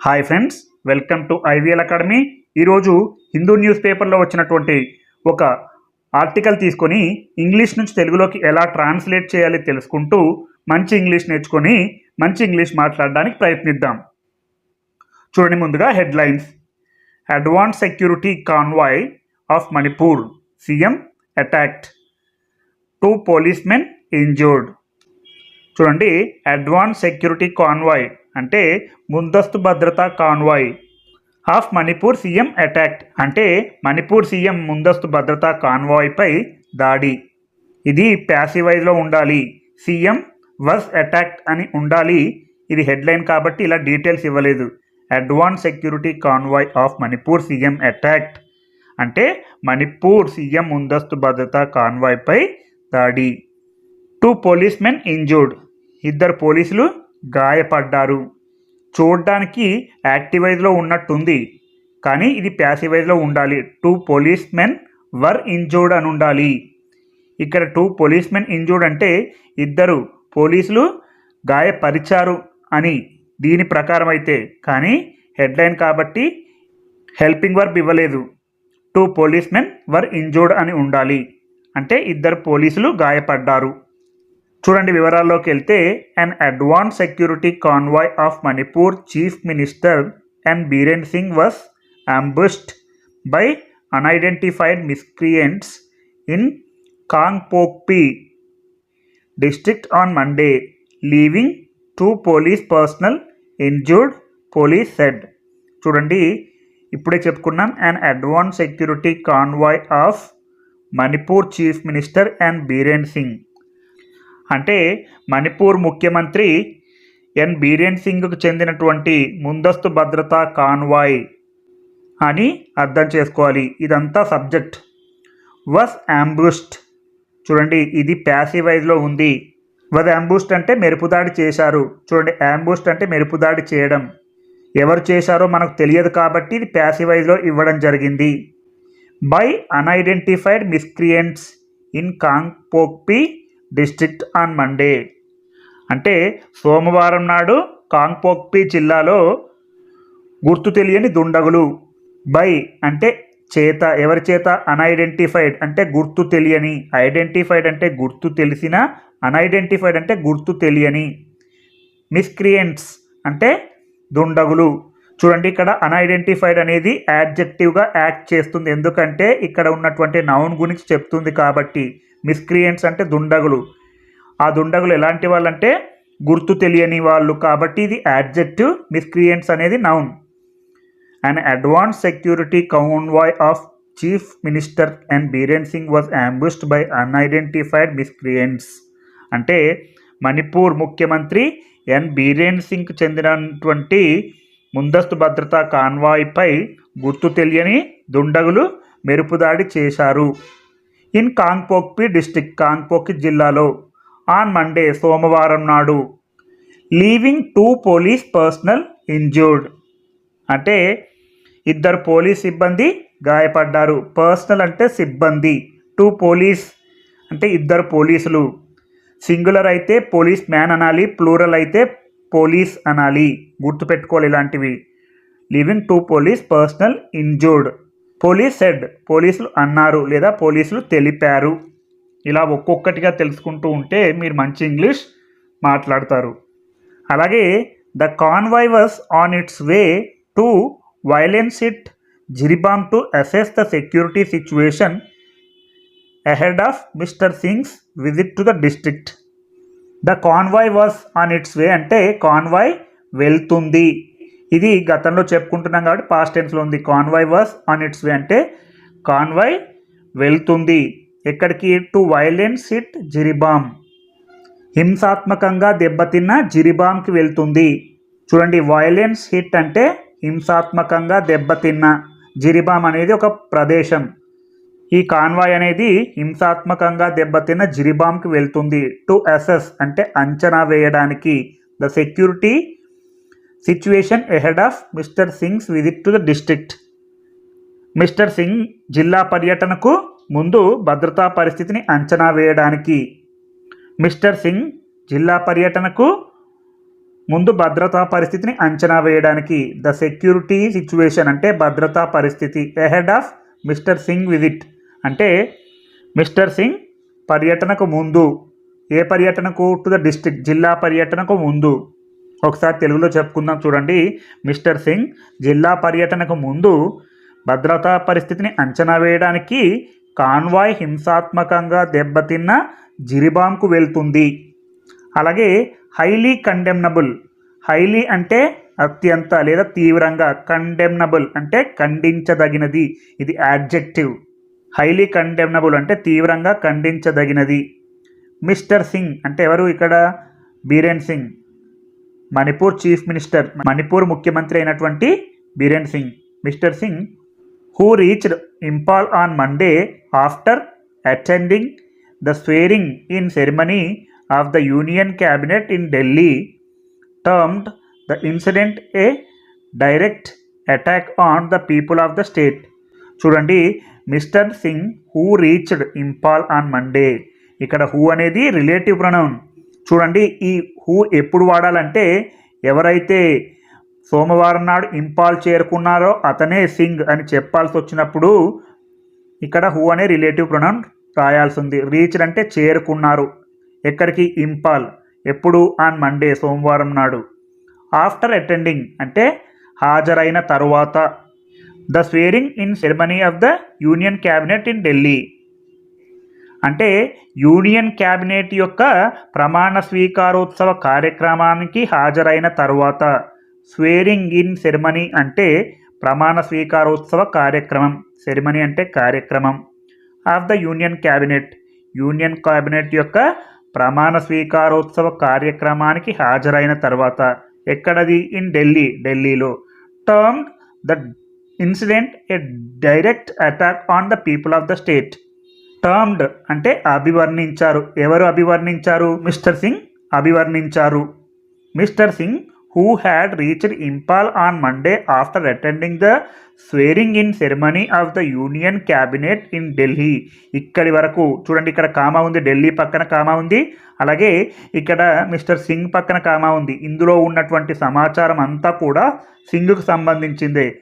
Hi friends welcome to IVL academy. ఈరోజు Hindu news పేపర్లో వచ్చినటువంటి ఒక ఆర్టికల్ తీసుకొని ఇంగ్లీష్ నుంచి తెలుగులోకి ఎలా ట్రాన్స్లేట్ చేయాలి తెలుసుకుంటూ మంచి ఇంగ్లీష్ నేర్చుకొని మంచి ఇంగ్లీష్ మాట్లాడడానికి ప్రయత్నిద్దాం. చూడండి ముందుగా headlines. Advance security convoy of Manipur CM attacked two police men injured చూడండి అడ్వాన్స్ సెక్యూరిటీ కాన్వాయ్ అంటే ముందస్తు భద్రతా convoy. Of Manipur CM attacked అంటే మణిపూర్ సీఎం ముందస్తు భద్రతా కాన్వాయ్పై దాడి. ఇది ప్యాసివైజ్లో ఉండాలి. సీఎం వస్ అటాక్ అని ఉండాలి. ఇది హెడ్లైన్ కాబట్టి ఇలా డీటెయిల్స్ ఇవ్వలేదు. Advance security convoy of Manipur CM attacked అంటే మణిపూర్ సీఎం ముందస్తు భద్రతా కాన్వాయ్పై దాడి. Two police men injured. ఇద్దరు పోలీసులు గాయపడ్డారు. చూడడానికి యాక్టివైజ్లో ఉన్నట్టుంది. కానీ ఇది ప్యాసివైజ్లో ఉండాలి. టూ పోలీస్మెన్ వర్ ఇంజూర్డ్ అని ఉండాలి. ఇక్కడ టూ పోలీస్మెన్ ఇంజూర్డ్ అంటే ఇద్దరు పోలీసులు గాయపరిచారు అని దీని ప్రకారం అయితే. కానీ హెడ్లైన్ కాబట్టి హెల్పింగ్ వర్బ్ ఇవ్వలేదు. టూ పోలీస్మెన్ వర్ ఇంజూర్డ్ అని ఉండాలి. అంటే ఇద్దరు పోలీసులు గాయపడ్డారు. చూడండి వివరాల్లోకి వెళ్తే an advance security convoy of Manipur chief minister and Biren Singh was ambushed by unidentified miscreants in Kangpokpi district on Monday leaving two police personnel injured police said చూడండి ఇప్పుడే చెప్పుకున్నాం and advance security convoy of Manipur chief minister and Biren Singh అంటే మణిపూర్ ముఖ్యమంత్రి ఎన్. బీరేన్ సింగ్కు చెందినటువంటి ముందస్తు భద్రతా convoy అని అర్థం చేసుకోవాలి. ఇదంతా సబ్జెక్ట్. వస్ అంబుస్ట్ చూడండి ఇది ప్యాసివైజ్లో ఉంది. వద్ అంబుస్ట్ అంటే మెరుపుదాడి చేశారు. చూడండి అంబుస్ట్ అంటే మెరుపుదాడి చేయడం. ఎవరు చేశారో మనకు తెలియదు కాబట్టి ఇది ప్యాసివైజ్లో ఇవ్వడం జరిగింది. By unidentified miscreants in Kangpokpi district on Monday. అంటే సోమవారం నాడు కాంగ్పోక్పి జిల్లాలో గుర్తు తెలియని దుండగులు. బై అంటే చేత ఎవరి చేత? అన్ఐడెంటిఫైడ్ అంటే గుర్తు తెలియని. ఐడెంటిఫైడ్ అంటే గుర్తు తెలిసిన అన్ఐడెంటిఫైడ్ అంటే గుర్తు తెలియని. మిస్క్రియంట్స్ అంటే దుండగులు. చూడండి ఇక్కడ అన్ఐడెంటిఫైడ్ అనేది యాడ్జెక్టివ్గా యాక్ట్ చేస్తుంది. ఎందుకంటే ఇక్కడ ఉన్నటువంటి నౌన్ గురించి చెప్తుంది కాబట్టి. మిస్క్రియంట్స్ అంటే దుండగులు. ఆ దుండగులు ఎలాంటి వాళ్ళంటే గుర్తు తెలియని వాళ్ళు కాబట్టి ఇది యాడ్జెక్టివ్ మిస్క్రియంట్స్ అనేది noun and advance security convoy of chief minister and Biren Singh was ambushed by unidentified miscreants అంటే మణిపూర్ ముఖ్యమంత్రి ఎన్ బీరేన్ సింగ్ చెందినటువంటి ముందస్తు భద్రతా కాన్వాయ్పై గుర్తు తెలియని దుండగులు మెరుపుదాడి చేశారు. ఇన్ కాంగ్పోక్పి డిస్టిక్ కాంగ్పోక్ జిల్లాలో ఆన్ మండే సోమవారం నాడు. Leaving two police personnel injured అంటే ఇద్దరు పోలీస్ సిబ్బంది గాయపడ్డారు. పర్సనల్ అంటే సిబ్బంది. టూ పోలీస్ అంటే ఇద్దరు పోలీసులు. సింగులర్ అయితే పోలీస్ మ్యాన్ అనాలి ప్లూరల్ అయితే పోలీస్ అనాలి. గుర్తుపెట్టుకోవాలి ఇలాంటివి. Living two police personnel injured police said పోలీసులు అన్నారు లేదా పోలీసులు తెలిపారు. ఇలా ఒక్కొక్కటిగా తెలుసుకుంటూ ఉంటే మీరు మంచి ఇంగ్లీష్ మాట్లాడతారు. అలాగే the convoy was on its way to violence hit Jiribam to assess the security situation ahead of mister Singh's visit to the district. The convoy was on its way అంటే కాన్వాయ్ వెళ్తుంది. ఇది గతంలో చెప్పుకుంటున్నాం కాబట్టి past టెన్స్లో ఉంది. Convoy was on its way అంటే convoy వెళ్తుంది. ఎక్కడికి? టు వైలెన్స్ ఇట్ జిరిబామ్ హింసాత్మకంగా దెబ్బతిన్న జిరిబామ్కి వెళ్తుంది. చూడండి వైలెన్స్ హిట్ అంటే హింసాత్మకంగా దెబ్బతిన్న జిరిబామ్ అనేది ఒక ప్రదేశం. ఈ కాన్వాయ్ అనేది హింసాత్మకంగా దెబ్బతిన్న జిరిబామ్కి వెళ్తుంది. టు అసెస్ అంటే అంచనా వేయడానికి. The security situation ahead of mister Singh's visit to the district mister Singh జిల్లా పర్యటనకు ముందు భద్రతా పరిస్థితిని అంచనా వేయడానికి. మిస్టర్ సింగ్ జిల్లా పర్యటనకు ముందు భద్రతా పరిస్థితిని అంచనా వేయడానికి. ద సెక్యూరిటీ సిచ్యువేషన్ అంటే భద్రతా పరిస్థితి ahead of mister Singh visit అంటే మిస్టర్ సింగ్ పర్యటనకు ముందు. ఏ పర్యటనకు? టు ద డిస్ట్రిక్ట్ జిల్లా పర్యటనకు ముందు. ఒకసారి తెలుగులో చెప్పుకుందాం చూడండి. మిస్టర్ సింగ్ జిల్లా పర్యటనకు ముందు భద్రతా పరిస్థితిని అంచనా వేయడానికి కాన్వాయ్ హింసాత్మకంగా దెబ్బతిన్న జిరిబాంకు వెళ్తుంది. అలాగే హైలీ కండెమ్నబుల్ హైలీ అంటే అత్యంత లేదా తీవ్రంగా కండెమ్నబుల్ అంటే ఖండించదగినది. ఇది యాడ్జెక్టివ్. హైలీ కండెమ్నబుల్ అంటే తీవ్రంగా ఖండించదగినది. మిస్టర్ సింగ్ అంటే ఎవరు ఇక్కడ? బీరేన్ సింగ్. మణిపూర్ చీఫ్ మినిస్టర్ మణిపూర్ ముఖ్యమంత్రి అయినటువంటి Biren Singh. Mister Singh who reached Imphal on Monday after attending the swearing in ceremony of the union cabinet in Delhi termed the incident a direct attack on the people of the state చూడండి mister Singh who reached Imphal on Monday ఇక్కడ who అనేది relative pronoun చూడండి ఈ who ఎప్పుడు వాడాలంటే ఎవరైతే సోమవారం నాడు ఇంపాల్ చేరుకున్నారో అతనే సింగ్ అని చెప్పాల్సి వచ్చినప్పుడు ఇక్కడ హూ అనే రిలేటివ్ ప్రొనౌన్ రాయాల్సి ఉంది రీచ్డ్ అంటే చేరుకున్నారు. ఎక్కడికి? ఇంపాల్. ఎప్పుడు? ఆన్ మండే సోమవారం నాడు. ఆఫ్టర్ అటెండింగ్ అంటే హాజరైన తరువాత. The swearing in ceremony of the union cabinet in Delhi. అంటే యూనియన్ క్యాబినెట్ యొక్క ప్రమాణ స్వీకారోత్సవ కార్యక్రమానికి హాజరైన తరువాత స్వేరింగ్ ఇన్ సెరమనీ అంటే ప్రమాణ స్వీకారోత్సవ కార్యక్రమం. సెరమనీ అంటే కార్యక్రమం. Of the union cabinet. Union cabinet యొక్క ప్రమాణ స్వీకారోత్సవ కార్యక్రమానికి హాజరైన తర్వాత ఎక్కడది? ఇన్ ఢిల్లీ. ఢిల్లీలో. Term the incident a direct attack on the people of the state. Termed అంటే అభివర్ణించారు. ఎవరు అభివర్ణించారు? మిస్టర్ సింగ్ అభివర్ణించారు. Mister Singh who had reached Imphal on Monday after attending the swearing in ceremony of the union cabinet in Delhi ఇక్కడి వరకు చూడండి ఇక్కడ comma ఉంది. ఢిల్లీ పక్కన కామా ఉంది. అలాగే ఇక్కడ మిస్టర్ సింగ్ పక్కన కామా ఉంది. ఇందులో ఉన్నటువంటి సమాచారం అంతా కూడా సింగ్కు సంబంధించిందే.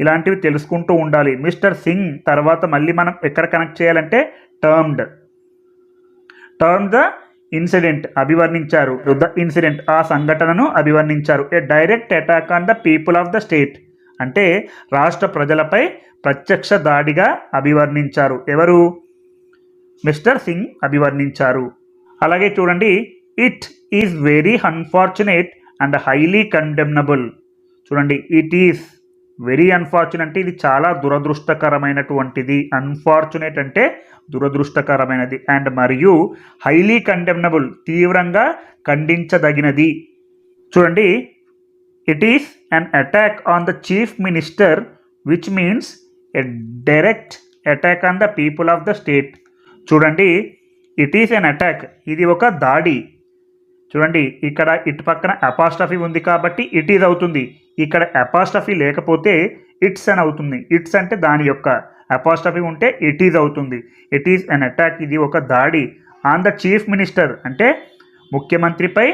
ఇలాంటివి తెలుసుకుంటూ ఉండాలి. మిస్టర్ సింగ్ తర్వాత మళ్ళీ మనం ఎక్కడ కనెక్ట్ చేయాలంటే టర్మ్డ్. టర్మ్ ద ఇన్సిడెంట్ అభివర్ణించారు. ద ఇన్సిడెంట్ ఆ సంఘటనను అభివర్ణించారు. A direct attack on the people of the state. అంటే రాష్ట్ర ప్రజలపై ప్రత్యక్ష దాడిగా అభివర్ణించారు. ఎవరు? మిస్టర్ సింగ్ అభివర్ణించారు. అలాగే చూడండి it is very unfortunate and highly condemnable. చూడండి ఇట్ ఈస్ వెరీ అన్ఫార్చునేట్ అంటే ఇది చాలా దురదృష్టకరమైనటువంటిది. అన్ఫార్చునేట్ అంటే దురదృష్టకరమైనది. అండ్ మరియు హైలీ కండెమ్నబుల్ తీవ్రంగా ఖండించదగినది. చూడండి it is an attack on the chief minister which means a direct attack on the people of the state చూడండి ఇట్ ఈస్ అన్ అటాక్ ఇది ఒక దాడి. చూడండి ఇక్కడ ఇటు పక్కన అపాస్టఫీ ఉంది కాబట్టి ఇట్ ఈజ్ అవుతుంది. ఇక్కడ అపాస్టఫీ లేకపోతే ఇట్స్ అని అవుతుంది. ఇట్స్ అంటే దాని యొక్క. అపాస్టఫీ ఉంటే ఇట్ ఈజ్ అవుతుంది. ఇట్ ఈజ్ అన్ అటాక్ ఇది ఒక దాడి. ఆన్ ద చీఫ్ మినిస్టర్ అంటే ముఖ్యమంత్రిపై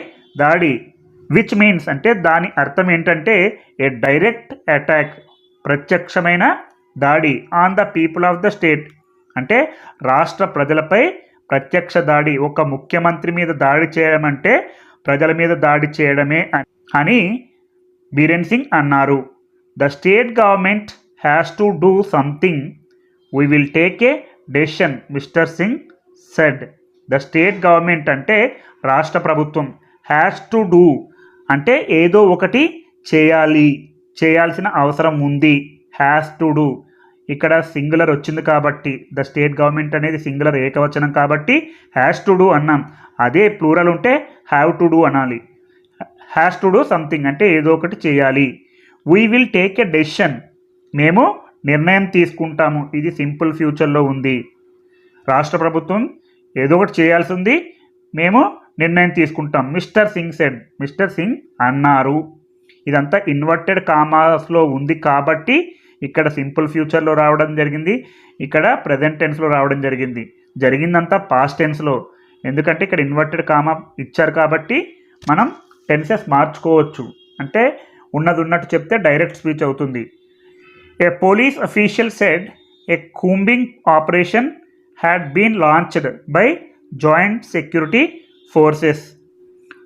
దాడి. విచ్ మీన్స్ అంటే దాని అర్థం ఏంటంటే ఏ డైరెక్ట్ అటాక్ ప్రత్యక్షమైన దాడి on the people of the state అంటే రాష్ట్ర ప్రజలపై ప్రత్యక్ష దాడి ఒక ముఖ్యమంత్రి మీద దాడి చేయడం అంటే ప్రజల మీద దాడి చేయడమే అని బీరేన్ సింగ్ అన్నారు. The state government has to do something. We will take a decision mister Singh said. The state government అంటే రాష్ట్ర ప్రభుత్వం హ్యాస్ టు డూ అంటే ఏదో ఒకటి చేయాలి చేయాల్సిన అవసరం ఉంది. Has to do. ఇక్కడ సింగులర్ వచ్చింది కాబట్టి ద స్టేట్ గవర్నమెంట్ అనేది సింగులర్ ఏకవచనం కాబట్టి హ్యాస్ టు డూ అన్నాం. అదే ప్లూరల్ ఉంటే హ్యావ్ టు డూ అనాలి. హ్యాస్ టు డూ సంథింగ్ అంటే ఏదో ఒకటి చేయాలి. We will take a decision మేము నిర్ణయం తీసుకుంటాము. ఇది సింపుల్ ఫ్యూచర్లో ఉంది. రాష్ట్ర ప్రభుత్వం ఏదో ఒకటి చేయాల్సి ఉంది మేము నిర్ణయం తీసుకుంటాం. Mister Singh said mister Singh అన్నారు. ఇదంతా ఇన్వర్టెడ్ కామాస్లో ఉంది కాబట్టి ఇక్కడ సింపుల్ ఫ్యూచర్లో రావడం జరిగింది. ఇక్కడ ప్రజెంట్ టెన్స్లో రావడం జరిగింది. జరిగిందంతా పాస్ట్ టెన్స్లో. ఎందుకంటే ఇక్కడ ఇన్వర్టెడ్ కామా ఇచ్చారు కాబట్టి మనం టెన్సెస్ మార్చుకోవచ్చు. అంటే ఉన్నది ఉన్నట్టు చెప్తే డైరెక్ట్ స్పీచ్ అవుతుంది. A police official said a combing operation had been launched by joint security forces.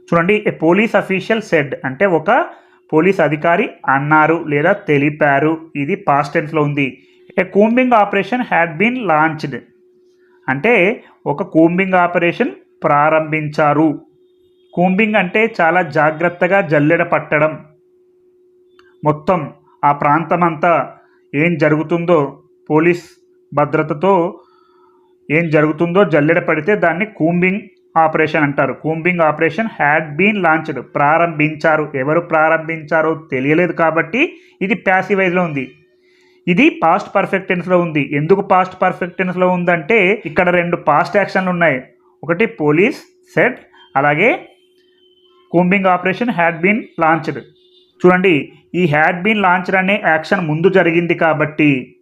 చూడండి ఏ పోలీస్ అఫీషియల్ సెడ్ అంటే ఒక పోలీస్ అధికారి అన్నారు లేదా తెలిపారు. ఇది పాస్ట్ టెన్స్లో ఉంది. A combing operation had been launched అంటే ఒక కూంబింగ్ ఆపరేషన్ ప్రారంభించారు. కూంబింగ్ అంటే చాలా జాగ్రత్తగా జల్లెడ పట్టడం. మొత్తం ఆ ప్రాంతమంతా ఏం జరుగుతుందో పోలీస్ భద్రతతో ఏం జరుగుతుందో జల్లెడ పడితే దాన్ని కూంబింగ్ ఆపరేషన్ అంటారు. Combing operation had been launched ప్రారంభించారు. ఎవరు ప్రారంభించారో తెలియలేదు కాబట్టి ఇది ప్యాసివైజ్లో ఉంది. ఇది పాస్ట్ పర్ఫెక్ట్ టెన్స్లో ఉంది. ఎందుకు పాస్ట్ పర్ఫెక్ట్ టెన్స్లో ఉందంటే ఇక్కడ రెండు పాస్ట్ యాక్షన్లు ఉన్నాయి. ఒకటి పోలీస్ సెట్ అలాగే combing operation had been launched. చూడండి ఈ హ్యాడ్ బీన్ లాంచ్డ్ అనే యాక్షన్ ముందు జరిగింది కాబట్టి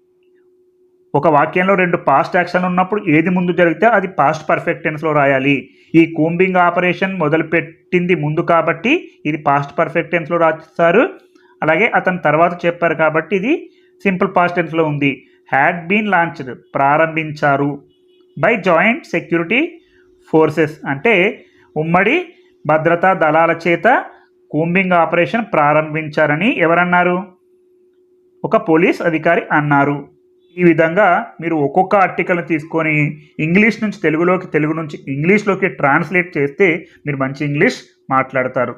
ఒక వాక్యంలో రెండు పాస్ట్ యాక్షన్ ఉన్నప్పుడు ఏది ముందు జరిగితే అది పాస్ట్ పర్ఫెక్ట్ టెన్స్లో రాయాలి. ఈ కూంబింగ్ ఆపరేషన్ మొదలుపెట్టింది ముందు కాబట్టి ఇది పాస్ట్ పర్ఫెక్ట్ టెన్స్లో రాస్తారు. అలాగే అతను తర్వాత చెప్పారు కాబట్టి ఇది సింపుల్ పాస్ట్ టెన్స్లో ఉంది. హ్యాడ్ బీన్ లాంచ్డ్ ప్రారంభించారు. బై జాయింట్ సెక్యూరిటీ ఫోర్సెస్ అంటే ఉమ్మడి భద్రతా దళాల చేత కూంబింగ్ ఆపరేషన్ ప్రారంభించారని ఎవరన్నారు? ఒక పోలీస్ అధికారి అన్నారు. ఈ విధంగా మీరు ఒక్కొక్క ఆర్టికల్ని తీసుకొని ఇంగ్లీష్ నుంచి తెలుగులోకి తెలుగు నుంచి ఇంగ్లీష్లోకి ట్రాన్స్లేట్ చేస్తే మీరు మంచి ఇంగ్లీష్ మాట్లాడతారు.